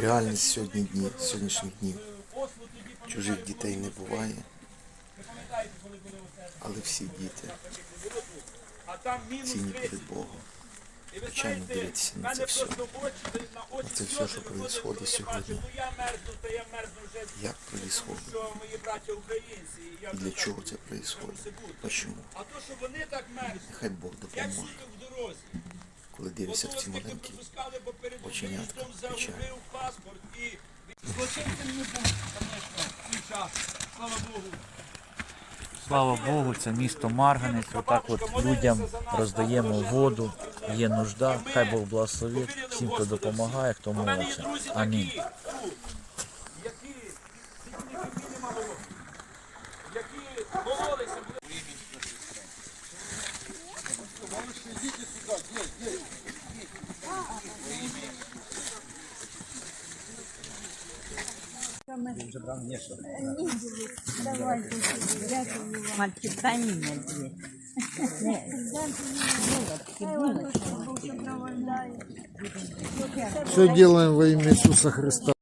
Реальність сьогодні дні, сьогоднішніх днів. Чужих дітей не буває, але всі діти цінні перед Богом. Звичайно, дивитися на це все. На це все, що відбувається сьогодні. Як відбувається? І для чого це відбувається? Чому? Нехай Бог допоможе. Коли дивишся в ці маленькі оченятка, печаль. злочинцем не був, звісно. Слава Богу. Слава Богу, це місто Марганець. Отак от людям роздаємо воду, є нужда. Хай Бог благословить всім, хто допомагає, хто молиться. Амінь. такі, ну, які тільки не мало, які боролися, були Мальчик, они мне две. Все делаем во имя Иисуса Христа.